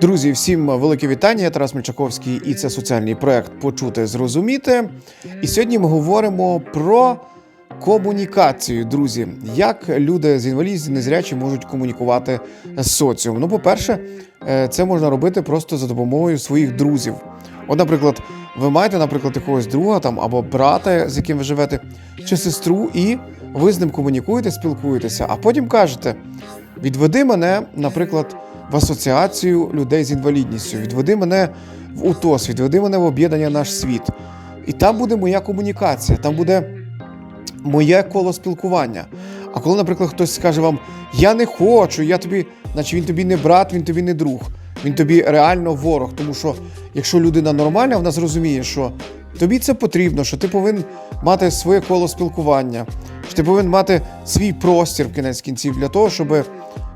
Друзі, всім велике вітання. Я Тарас Мельчаковський, і це соціальний проект Почути зрозуміти. І сьогодні ми говоримо про комунікацію, друзі, як люди з інвалідністю незрячі можуть комунікувати з соціумом. Ну, по-перше, е, це можна робити просто за допомогою своїх друзів. От, наприклад, ви маєте, наприклад, якогось друга там або брата, з яким ви живете, чи сестру, і ви з ним комунікуєте, спілкуєтеся, а потім кажете: відведи мене, наприклад, в асоціацію людей з інвалідністю, відведи мене в УТОС, відведи мене в об'єднання наш світ. І там буде моя комунікація, там буде моє коло спілкування. А коли, наприклад, хтось скаже вам, я не хочу, я тобі, наче він тобі не брат, він тобі не друг, він тобі реально ворог. Тому що якщо людина нормальна, вона зрозуміє, що тобі це потрібно, що ти повинен мати своє коло спілкування, що ти повинен мати свій простір в кінець кінців для того, щоб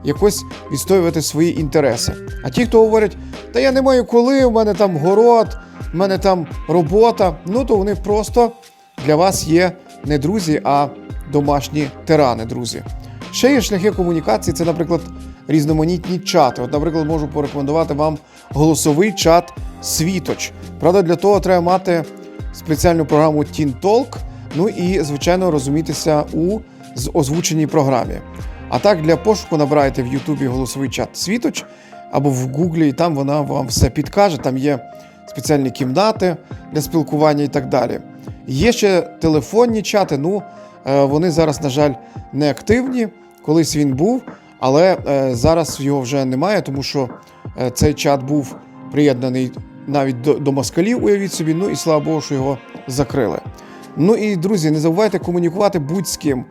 якось відстоювати свої інтереси. А ті, хто говорять, та я не маю коли, у мене там город, у мене там робота, ну то вони просто для вас є не друзі, а домашні тирани, друзі. Ще є шляхи комунікації, це, наприклад, різноманітні чати. От, наприклад, можу порекомендувати вам голосовий чат Світоч. Правда, для того треба мати спеціальну програму TeenTalk, ну і, звичайно, розумітися у з- озвученій програмі. А так, для пошуку набирайте в Ютубі голосовий чат Світоч або в Гуглі, і там вона вам все підкаже. Там є спеціальні кімнати для спілкування і так далі. Є ще телефонні чати. Ну е, вони зараз, на жаль, не активні. Колись він був, але е, зараз його вже немає, тому що е, цей чат був приєднаний навіть до, до москалів, уявіть собі. Ну і слава Богу, що його закрили. Ну і друзі, не забувайте комунікувати будь з ким.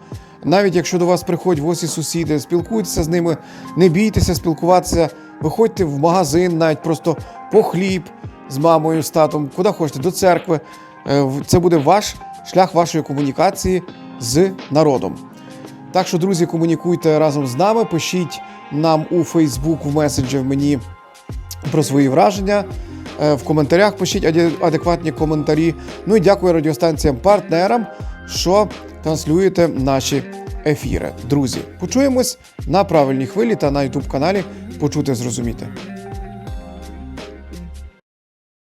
Навіть якщо до вас приходять гості сусіди, спілкуйтеся з ними, не бійтеся спілкуватися, виходьте в магазин, навіть просто по хліб з мамою, з татом, куди хочете, до церкви. Е, Це буде ваш шлях вашої комунікації з народом. Так що, друзі, комунікуйте разом з нами, пишіть нам у Facebook в месенджер мені про свої враження. Е, В коментарях пишіть адекватні коментарі. Ну і дякую радіостанціям-партнерам, що транслюєте наші ефіри. Друзі, почуємось на правильній хвилі та на YouTube каналі Почути зрозуміти.